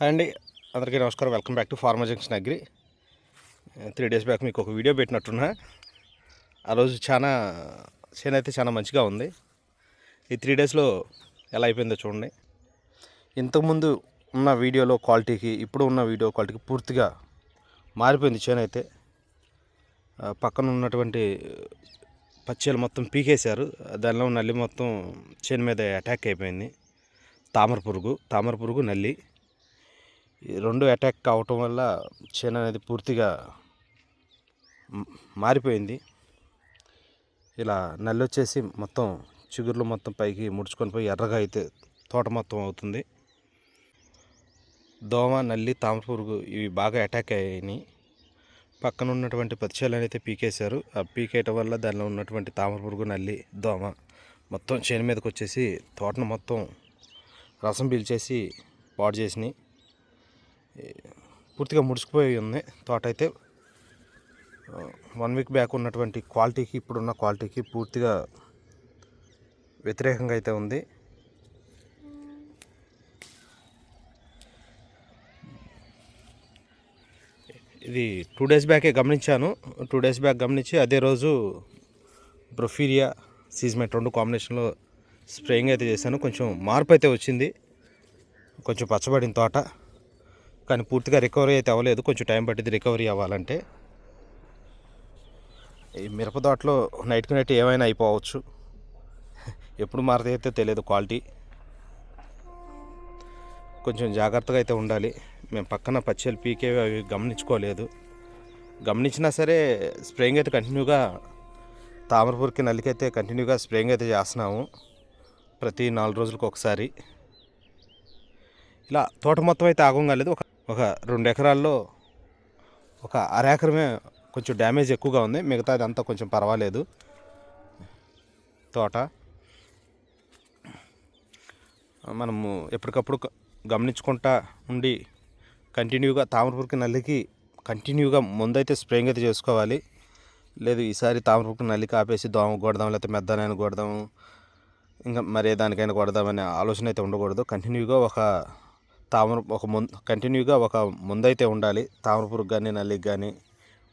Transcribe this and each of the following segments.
Hi అండి అందరికీ నమస్కారం. Welcome back to pharma junction agri three days back మీకు ఒక వీడియో పెట్టినట్టున్నా. ఆ రోజు చాలా చేను అయితే చాలా మంచిగా ఉంది. ఈ త్రీ డేస్లో ఎలా అయిపోయిందో చూడండి. ఇంతకుముందు ఉన్న వీడియోలో క్వాలిటీకి ఇప్పుడు ఉన్న వీడియో క్వాలిటీకి పూర్తిగా మారిపోయింది చేను అయితే. పక్కన ఉన్నటువంటి పచ్చలు మొత్తం పీకేశారు. దానిలో నల్లి మొత్తం చేను మీద అటాక్ అయిపోయింది. తామర పురుగు తామర పురుగు నల్లి. రెండు అటాక్ కావటం వల్ల చేను అనేది పూర్తిగా మారిపోయింది. ఇలా నల్లొచ్చేసి మొత్తం చిగుర్లు మొత్తం పైకి ముడుచుకొని పోయి ఎర్రగా అయితే తోట మొత్తం అవుతుంది. దోమ నల్లి తామర పురుగు ఇవి బాగా అటాక్ అయ్యాయి పక్కన ఉన్నటువంటి పచ్చిచేలను అయితే పీకేశారు. ఆ పీకేయటం వల్ల దానిలో ఉన్నటువంటి తామర పురుగు నల్లి దోమ మొత్తం చేను మీదకి వచ్చేసి తోటను మొత్తం రసం పీల్చేసి పాడు చేసినాయి. పూర్తిగా ముడుచుకుపోయి ఉంది. తోట అయితే వన్ వీక్ బ్యాక్ ఉన్నటువంటి క్వాలిటీకి ఇప్పుడున్న క్వాలిటీకి పూర్తిగా వ్యతిరేకంగా అయితే ఉంది. ఇది టూ డేస్ బ్యాకే గమనించాను. టూ డేస్ బ్యాక్ గమనించి అదే రోజు బ్రొఫీరియా సీజ్మెంట్ రెండు కాంబినేషన్లో స్ప్రేయింగ్ అయితే చేశాను. కొంచెం మార్పు అయితే వచ్చింది. కొంచెం పచ్చబడిన తోట. కానీ పూర్తిగా రికవరీ అయితే అవ్వలేదు. కొంచెం టైం పట్టింది రికవరీ అవ్వాలంటే. ఈ మిరప తోటలో నైట్కి నైట్ ఏమైనా అయిపోవచ్చు. ఎప్పుడు మారుతాయి అయితే తెలియదు క్వాలిటీ. కొంచెం జాగ్రత్తగా అయితే ఉండాలి. మేము పక్కన పచ్చలు పీకేవి అవి గమనించుకోలేదు. గమనించినా సరే స్ప్రేయింగ్ అయితే కంటిన్యూగా తామరపూర్కి నల్లికైతే కంటిన్యూగా స్ప్రేయింగ్ అయితే చేస్తున్నాము. ప్రతి నాలుగు రోజులకు ఒకసారి. ఇలా తోట మొత్తం అయితే ఆగం కాలేదు ఒక ఒక రెండు ఎకరాల్లో ఒక అర ఎకరమే కొంచెం డ్యామేజ్ ఎక్కువగా ఉంది. మిగతా అంతా కొంచెం పర్వాలేదు. తోట. మనము ఎప్పటికప్పుడు గమనించుకుంటా ఉండి కంటిన్యూగా తామరపురికి నల్లికి కంటిన్యూగా ముందైతే స్ప్రేయింగ్ అయితే చేసుకోవాలి. లేదు ఈసారి తామరపురికి నల్లికి ఆపేసి దోమ కొడదాం లేకపోతే మెద్దనైనా కొడదాం ఇంకా మరే దానికైనా కొడదామనే ఆలోచన అయితే ఉండకూడదు. కంటిన్యూగా ఒక తామర ఒక ముందు కంటిన్యూగా ఒక ముందైతే ఉండాలి. తామర పురుగు కానీ నల్లికి కానీ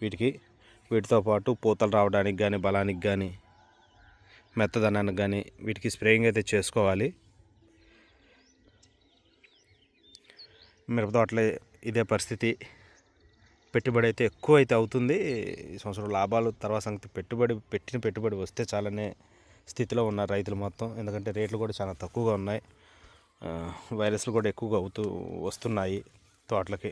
వీటికి. వీటితో పాటు పూతలు రావడానికి కానీ బలానికి కానీ మెత్తదనానికి కానీ వీటికి స్ప్రేయింగ్ అయితే చేసుకోవాలి. మిరప తోటలే ఇదే పరిస్థితి. పెట్టుబడి అయితే ఎక్కువ అయితే అవుతుంది. ఈ సంవత్సరం లాభాలు తర్వాత సంగతి పెట్టుబడి పెట్టిన పెట్టుబడి వస్తే చాలానే స్థితిలో ఉన్నారు రైతులు మొత్తం. ఎందుకంటే రేట్లు కూడా చాలా తక్కువగా ఉన్నాయి. వైరస్లు కూడా ఎక్కువగా అవుతూ వస్తున్నాయి తోటలకి.